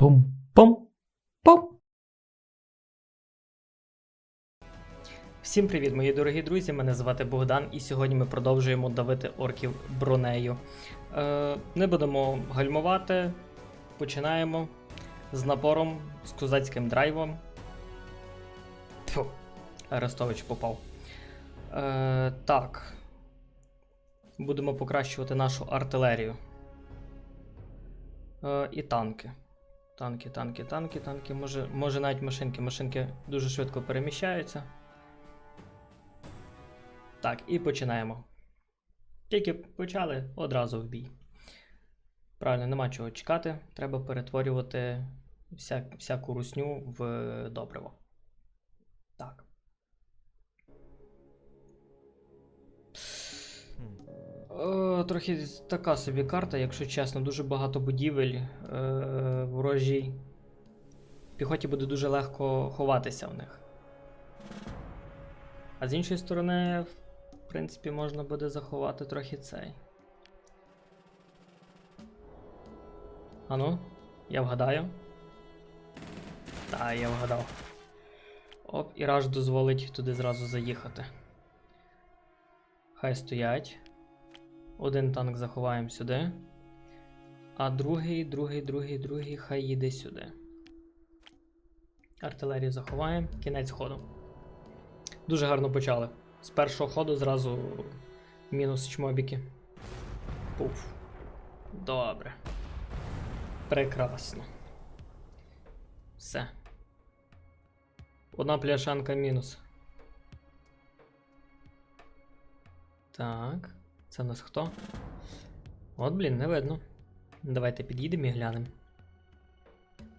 Пум-пум-пум. Всім привіт, мої дорогі друзі! Мене звати Богдан, і сьогодні ми продовжуємо давити орків бронею. Е, не будемо гальмувати. Починаємо з напором, з козацьким драйвом. Тьфу, Арестович попав. Е, так. Будемо покращувати нашу артилерію. Е, і танки. Танки, танки, танки, танки. Може, може навіть машинки. Машинки дуже швидко переміщаються. Так, і починаємо. Тільки почали одразу в бій. Правильно, нема чого чекати. Треба перетворювати вся, всяку русню в добриво. Так. О, трохи така собі карта, якщо чесно, дуже багато будівель е, ворожій. Піхоті буде дуже легко ховатися в них. А з іншої сторони, в принципі, можна буде заховати трохи цей. Ану, я вгадаю. Та, я вгадав. Оп, і раж дозволить туди зразу заїхати. Хай стоять. Один танк заховаємо сюди. А другий, другий, другий, другий хай їде сюди. Артилерію заховаємо. Кінець ходу. Дуже гарно почали. З першого ходу зразу мінус чмобіки. Пуф. Добре. Прекрасно. Все. Одна пляшанка мінус. Так. Це у нас хто? От, блін, не видно. Давайте під'їдемо і глянемо.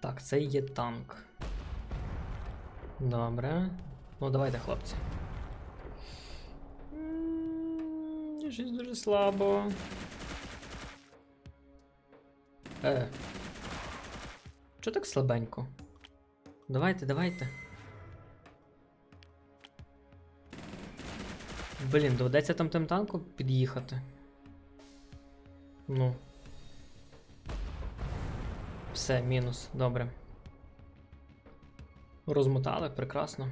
Так, це є танк. Добре. Ну, давайте, хлопці. Щось дуже слабо. Е. Чо так слабенько? Давайте, давайте. Блін, доведеться там тим танком під'їхати. Ну. Все, мінус, добре. Розмотали, прекрасно.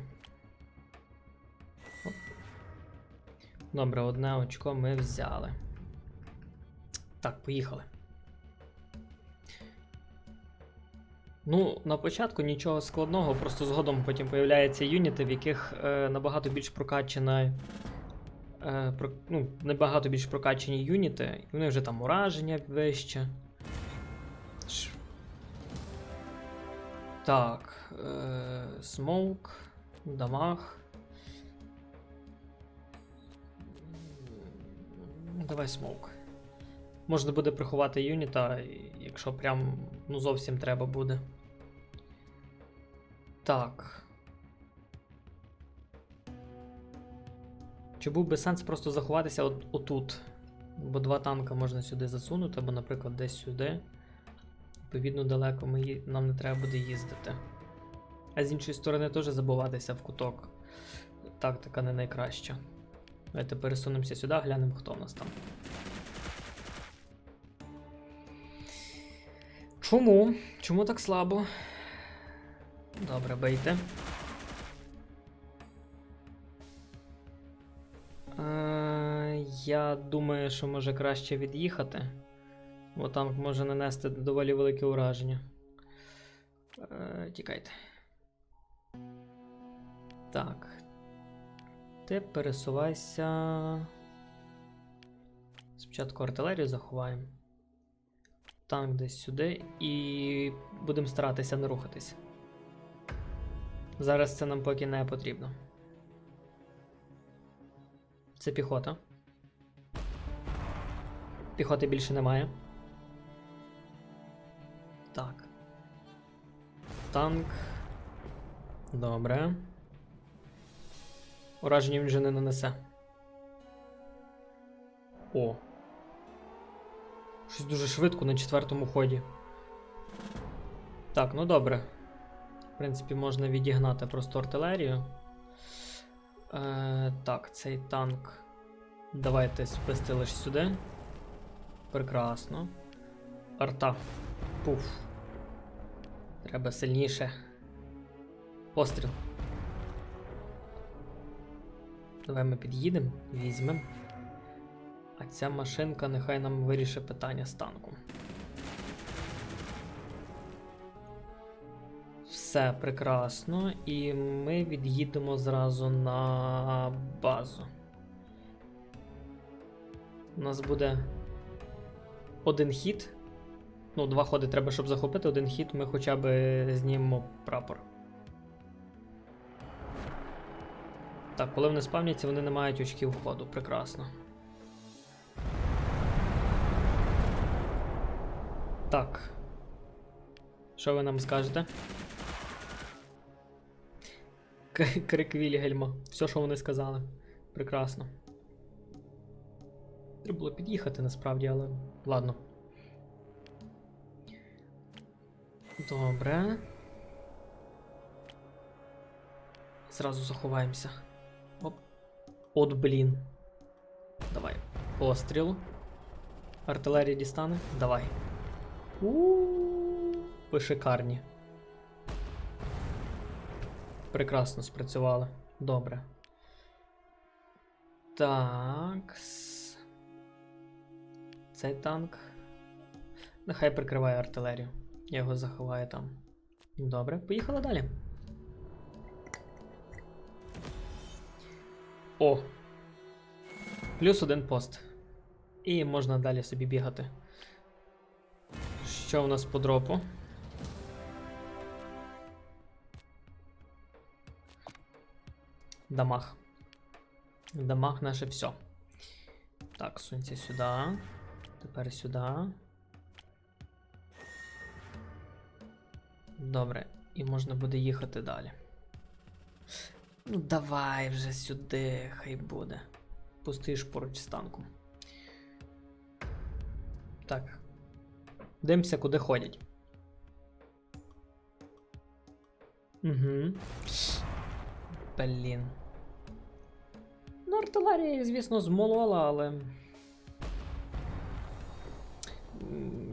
Добре, одне очко ми взяли. Так, поїхали. Ну, на початку нічого складного, просто згодом потім появляються юніти, в яких е, набагато більш прокачана. Е, про, ну, набагато більш прокачані юніти, і вони вже там ураження вище. Так. Е, смоук, дамаг. Давай смоук. Можна буде приховати юніта, якщо прям ну, зовсім треба буде. Так. Чи був би сенс просто заховатися от, отут? Бо два танка можна сюди засунути, або, наприклад, десь сюди. Відповідно, далеко ми, нам не треба буде їздити. А з іншої сторони теж забуватися в куток. Тактика не найкраща. Давайте пересунемося сюди, глянемо, хто в нас там. Чому? Чому так слабо? Добре, бейте. Я думаю, що може краще від'їхати. Бо танк може нанести доволі велике ураження. Е, тікайте. Так. Ти пересувайся. Спочатку артилерію заховаємо. Танк десь сюди і будемо старатися не рухатись. Зараз це нам поки не потрібно. Це піхота. Піхоти більше немає. Так. Танк. Добре. Ураження він вже не нанесе. О. Щось дуже швидко на четвертому ході. Так, ну добре. В принципі, можна відігнати просто артилерію. Е, так, цей танк. Давайте списти лише сюди. Прекрасно. Арта. Пуф. Треба сильніше. Постріл. Давай ми під'їдемо, візьмемо. А ця машинка нехай нам вирішить питання з танком. Все прекрасно, і ми від'їдемо зразу на базу. У нас буде один хід. Ну, два ходи треба, щоб захопити. Один хід ми хоча б знімемо прапор. Так, коли вони спавняться, вони не мають очків ходу. Прекрасно. Так. Що ви нам скажете? Крик Вільгельма. Все, що вони сказали. Прекрасно. Треба було під'їхати насправді, але ладно. Добре. Зразу заховаємося. Оп. От блін. Давай. Постріл. Артилерія дістане. Давай. У-у-у. Ви шикарні. Прекрасно спрацювали. Добре. Так. Цей танк. Нехай прикриває артилерію. Я його заховаю там. Добре, поїхали далі. О! Плюс один пост. І можна далі собі бігати. Що у нас по дропу? Дамаг. Дамаг наше все. Так, сунься сюди. Тепер сюди. Добре, і можна буде їхати далі. Ну, давай вже сюди, хай буде. Пустиш поруч з танком. Так. Дивимося, куди ходять. Угу. Блін. Ну, артилерія, звісно, змолола, але.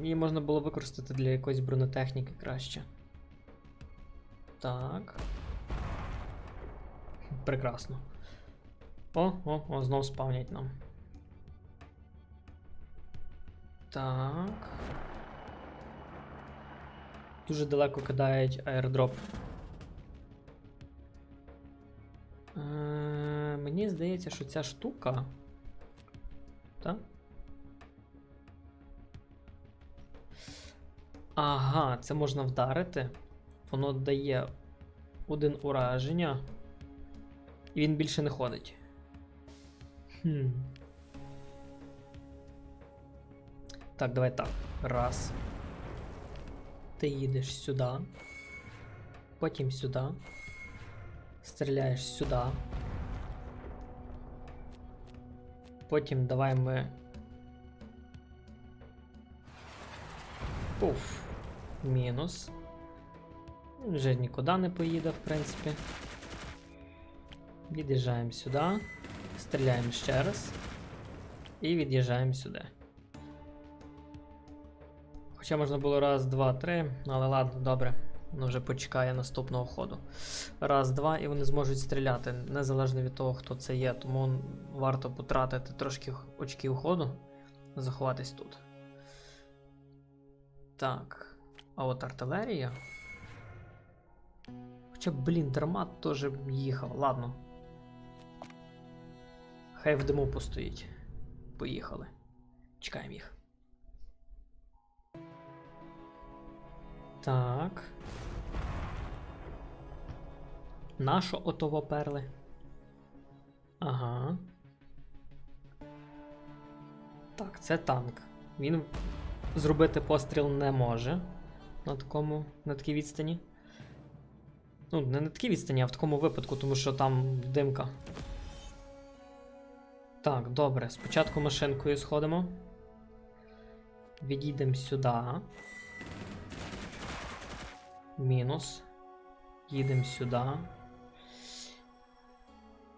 Її можна було використати для якоїсь бронетехніки краще. Так. Прекрасно. О, о, о, знов спавнять нам. Так. Дуже далеко кидають аердроп. Е, мені здається, що ця штука. Ага, це можна вдарити. Воно дає один ураження. І він більше не ходить. Хм. Так, давай так. Раз. Ти їдеш сюди. Потім сюди. Стріляєш сюди. Потім давай ми. Пуф. Мінус. Вже нікуди не поїде, в принципі. Від'їжджаємо сюди. Стріляємо ще раз. І від'їжджаємо сюди. Хоча можна було раз, два, три, але ладно, добре. Воно вже почекає наступного ходу. Раз, два, і вони зможуть стріляти, незалежно від того, хто це є. Тому варто потратити трошки очків ходу, заховатись тут. Так. А от артилерія. Хоча, блін, драмат теж їхав. Ладно. Хай в диму постоїть. Поїхали. Чекаємо їх. Так. Нашо отово перли. Ага. Так, це танк. Він зробити постріл не може на такому, на такій відстані. Ну, не на такій відстані, а в такому випадку, тому що там димка. Так, добре. Спочатку машинкою сходимо. Відійдемо сюди. Мінус. Їдемо сюди.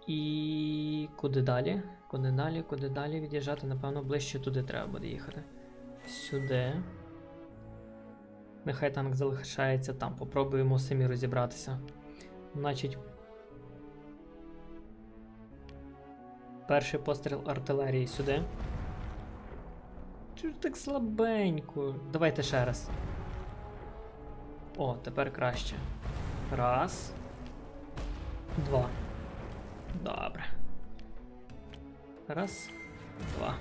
І куди далі? Куди далі, куди далі від'їжджати? Напевно, ближче туди треба буде їхати. Сюди. Нехай танк залишається там. Попробуємо самі розібратися. Значить. Перший постріл артилерії сюди. Чого так слабенько? Давайте ще раз. О, тепер краще. Раз. Два. Добре. Раз. Два.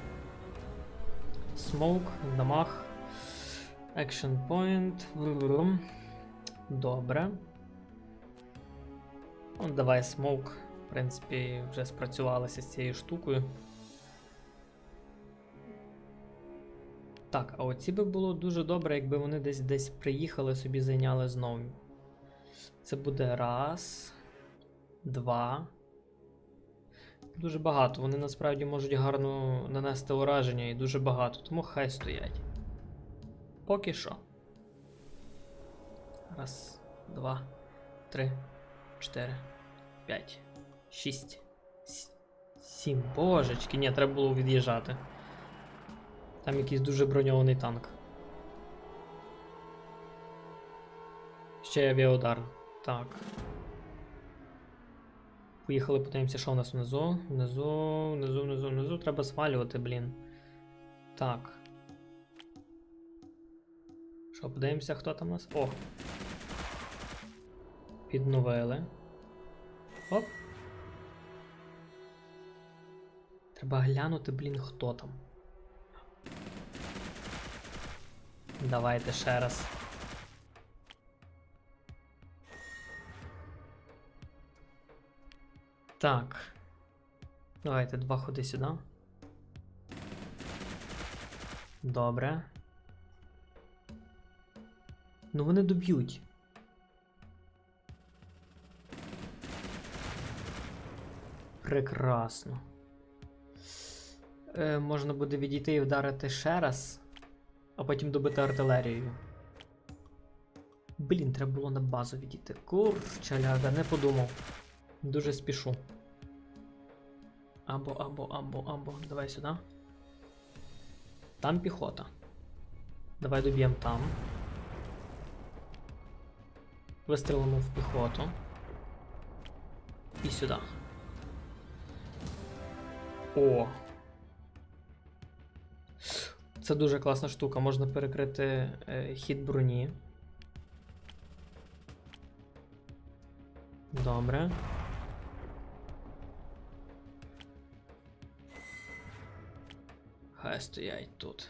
Смоук, дамаг. Action point. Добре. Ну, давай смоук. В принципі, вже спрацювалися з цією штукою. Так, а оці би було дуже добре, якби вони десь десь приїхали, собі зайняли знову. Це буде раз, два. Дуже багато. Вони насправді можуть гарно нанести ураження і дуже багато, тому хай стоять. Поки що. Раз, два, три, чотири, п'ять, шість, сім. Божечки, ні, треба було від'їжджати. Там якийсь дуже броньований танк. Ще авіаудар. Так. Поїхали, подивимося, що у нас внизу. Внизу, внизу, внизу, внизу. Треба свалювати, блін. Так. Що, подивимося, хто там у нас? О! Підновили. Оп. Треба глянути, блін, хто там. Давайте ще раз. Так. Давайте два ходи сюди. Добре. Ну вони доб'ють. Прекрасно. Е, можна буде відійти і вдарити ще раз, а потім добити артилерією. Блін, треба було на базу відійти. Курчаляга, не подумав. Дуже спішу. Або, або, або, або. Давай сюди. Там піхота. Давай доб'ємо там. Вистрілимо в піхоту. І сюди. О. Це дуже класна штука. Можна перекрити е, хід броні. Добре. Хай стоять тут.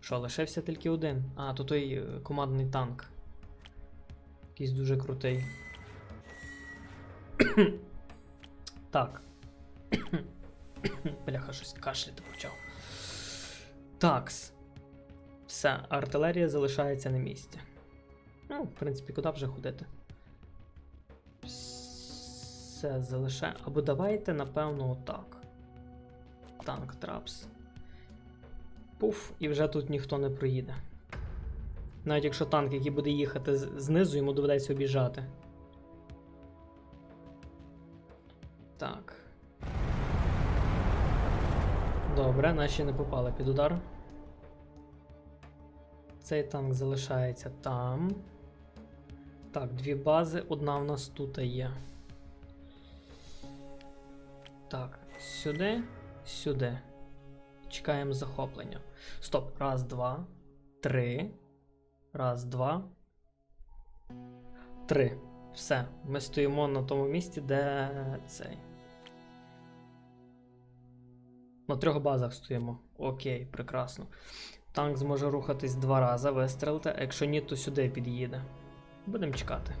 Що, лишився тільки один? А, то той е, командний танк. Якийсь дуже крутий. так. Бляха, щось кашляти почав. Такс. Все, артилерія залишається на місці. Ну, в принципі, куди вже ходити? Все залишає. Або давайте, напевно, отак. Танк трапс. Пуф, і вже тут ніхто не проїде. Навіть якщо танк, який буде їхати знизу, йому доведеться обіжати. Так. Добре, наші не попали під удар. Цей танк залишається там. Так, дві бази, одна в нас тут є. Так, сюди, сюди. Чекаємо захоплення. Стоп. Раз, два, три. Раз, два. Три. Все. Ми стоїмо на тому місці, де цей. На трьох базах стоїмо. Окей, прекрасно. Танк зможе рухатись два рази, вистрелити, а якщо ні, то сюди під'їде. Будемо чекати.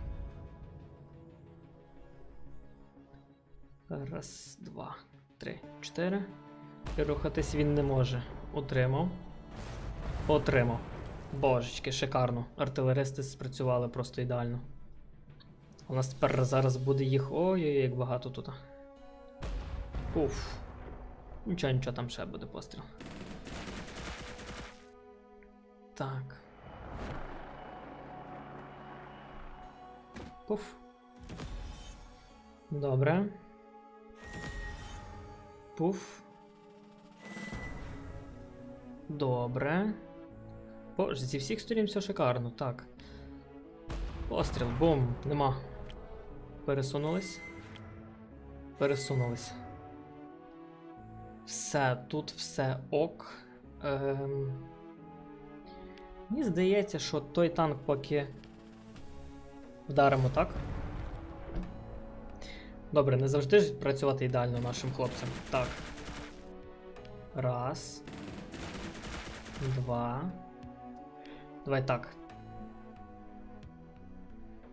Раз, два, три, чотири. І рухатись він не може. Отримав. Отримав. Божечки, шикарно. Артилеристи спрацювали просто ідеально. У нас тепер зараз буде їх. Ой-ой, як багато тут. Уф. Нічого, нічого, там ще буде постріл. Так. Пуф. Добре. Пуф. Добре. Боже, зі всіх сторін все шикарно, так. Постріл, бум, нема. Пересунулись. Пересунулись. Все, тут все ок. Ем... Мені здається, що той танк поки вдаримо, так? Добре, не завжди ж працювати ідеально нашим хлопцям. Так. Раз. Два. Давай так.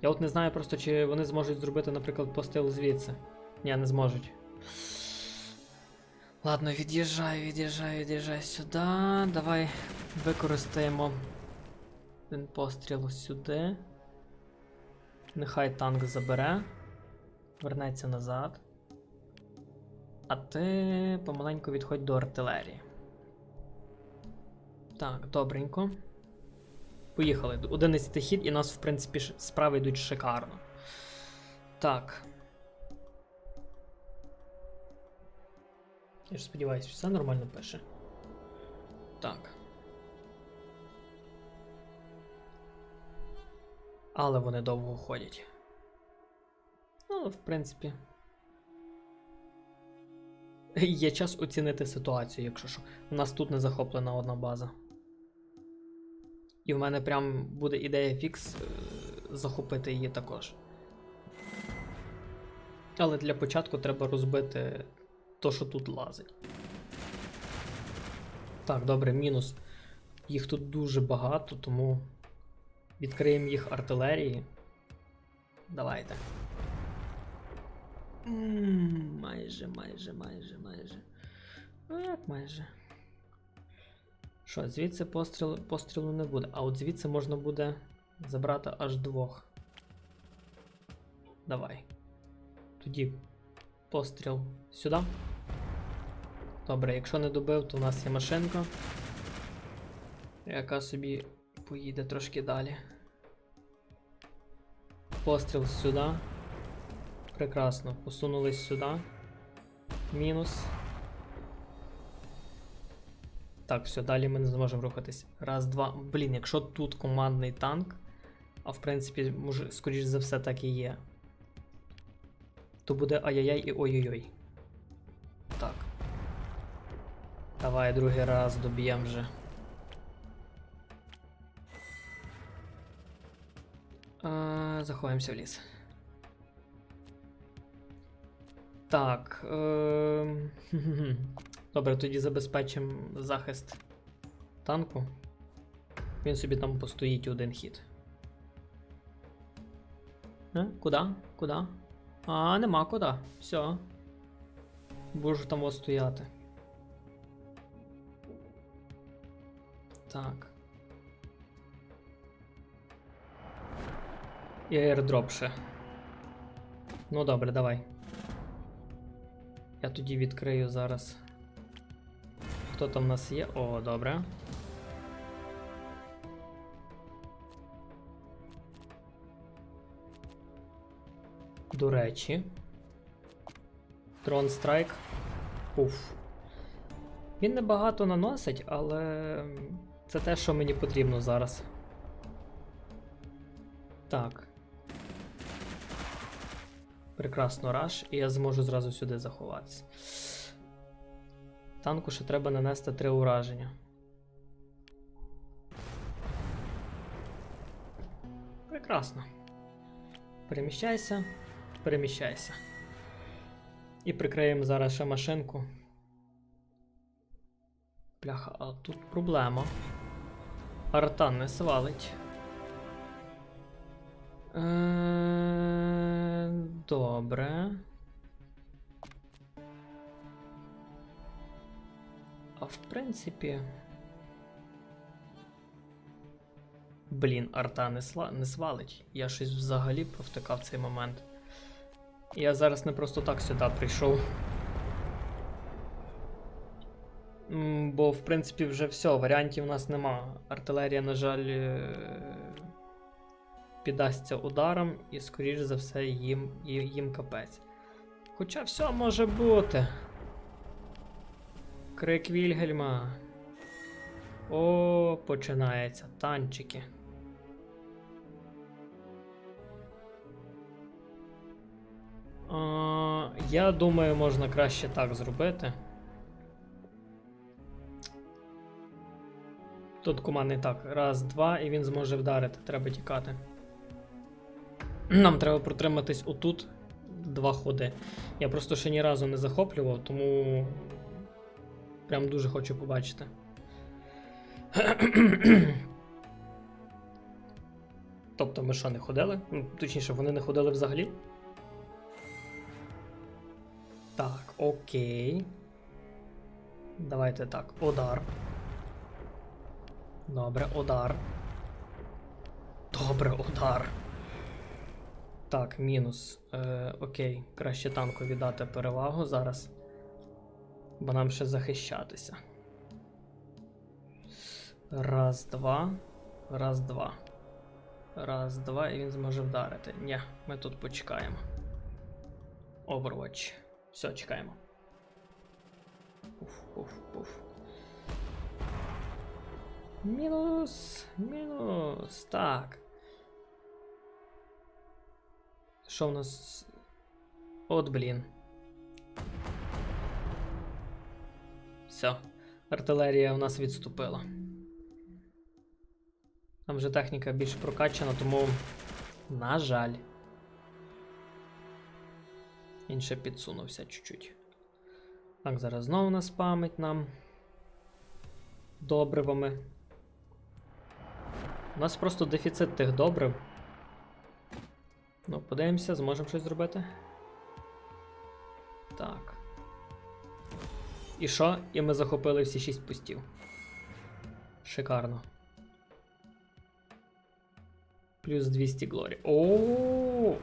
Я от не знаю просто, чи вони зможуть зробити, наприклад, постил звідси. Ні, не зможуть. Ладно, від'їжджай, від'їжджай, від'їжджай сюди. Давай використаємо один постріл сюди. Нехай танк забере. Вернеться назад. А ти помаленьку відходь до артилерії. Так, добренько. Поїхали. 11 хід, і нас, в принципі, справи йдуть шикарно. Так. Я ж сподіваюся, все нормально пише. Так. Але вони довго ходять. Ну, в принципі. Є час оцінити ситуацію, якщо що. У нас тут не захоплена одна база. І в мене прям буде ідея фікс е, захопити її також. Але для початку треба розбити то, що тут лазить. Так, добре, мінус. Їх тут дуже багато, тому відкриємо їх артилерії. Давайте. М, Майже, майже, майже, майже. Ну, як майже. Що, звідси постріл, пострілу не буде, а от звідси можна буде забрати аж двох. Давай. Тоді постріл сюди. Добре, якщо не добив, то у нас є машинка, яка собі поїде трошки далі. Постріл сюди. Прекрасно. Посунулись сюди. Мінус. Так, все, далі ми не зможемо рухатись. Раз, два. Блін, якщо тут командний танк, а в принципі, може, скоріш за все, так і є. То буде ай-яй-яй і ой-ой-ой. Так. Давай другий раз доб'ємо вже. А, заховаємося в ліс. Так. Е... Добре, тоді забезпечимо захист танку. Він собі там постоїть один хід. Е? Куда? Куда? А, нема куди. Все. Буду там ось стояти. Так. І аірдроп ще. Ну добре, давай. Я тоді відкрию зараз. Хто там в нас є? О, добре. До речі. Дрон страйк. Уф. Він небагато наносить, але це те, що мені потрібно зараз. Так. Прекрасно раш, і я зможу зразу сюди заховатися. Танку ще треба нанести три ураження. Прекрасно. Переміщайся, переміщайся. І прикриємо зараз ще машинку. Бляха, а тут проблема. Артан не свалить. Е, Добре. А в принципі. Блін, арта не, сла... не свалить. Я щось взагалі провтикав цей момент. Я зараз не просто так сюди прийшов. Бо, в принципі, вже все, варіантів у нас нема. Артилерія, на жаль, е, піддасться ударом, і, скоріш за все, їм, їм капець. Хоча все може бути. Крик Вільгельма. О, починається. Танчики. А, я думаю, можна краще так зробити. Тут командний так. Раз, два, і він зможе вдарити. Треба тікати. Нам треба протриматись отут два ходи. Я просто ще ні разу не захоплював, тому прям дуже хочу побачити. тобто ми що, не ходили? Ну, Точніше, вони не ходили взагалі. Так, окей. Давайте так. Удар. Добре, удар. Добре, удар. Так, мінус. Е, окей, краще танку віддати перевагу зараз. Бо нам ще захищатися. Раз, два. Раз, два. Раз, два, і він зможе вдарити. Ні, ми тут почекаємо. Overwatch. Все, чекаємо. Пуф, пуф, пуф. Мінус. Мінус. Так. Що в нас? От, блін. Все. Артилерія у нас відступила. Там вже техніка більш прокачана, тому. На жаль. Він ще підсунувся чуть-чуть. Так, зараз знову нас пам'ять нам. Добривами. У нас просто дефіцит тих добрив. Ну, подивимося, зможемо щось зробити. Так. І що? І ми захопили всі 6 пустів. Шикарно. Плюс 200 глорі. О!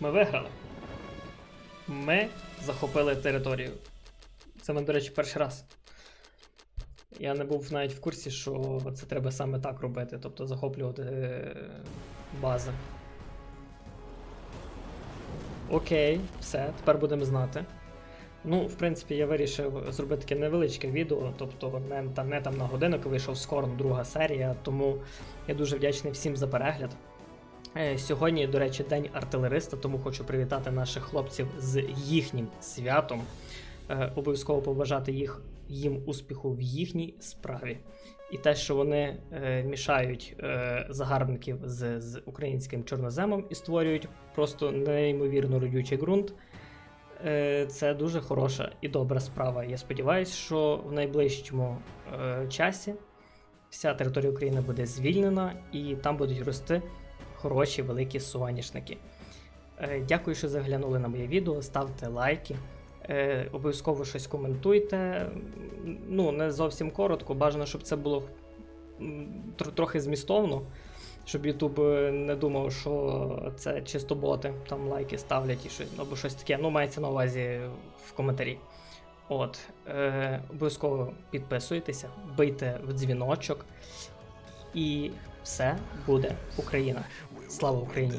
Ми виграли. Ми захопили територію. Це ми, до речі, перший раз. Я не був навіть в курсі, що це треба саме так робити, тобто захоплювати е, бази. Окей, все, тепер будемо знати. Ну, в принципі, я вирішив зробити таке невеличке відео, тобто не, там, не там на годинок вийшов Скорн, друга серія, тому я дуже вдячний всім за перегляд. Е, Сьогодні, до речі, день артилериста, тому хочу привітати наших хлопців з їхнім святом. Е, Обов'язково побажати їх їм успіху в їхній справі. І те, що вони е, мішають е, загарбників з, з українським чорноземом і створюють просто неймовірно родючий ґрунт. Е, це дуже хороша і добра справа. Я сподіваюся, що в найближчому е, часі вся територія України буде звільнена і там будуть рости хороші великі соняшники. Е, Дякую, що заглянули на моє відео. Ставте лайки. Е, обов'язково щось коментуйте. Ну, не зовсім коротко. Бажано, щоб це було тр- трохи змістовно, щоб Ютуб е, не думав, що це чисто боти, там лайки ставлять і щось, або щось таке. Ну, мається на увазі в коментарі. От, е, обов'язково підписуйтеся, бийте в дзвіночок, і все буде Україна. Слава Україні!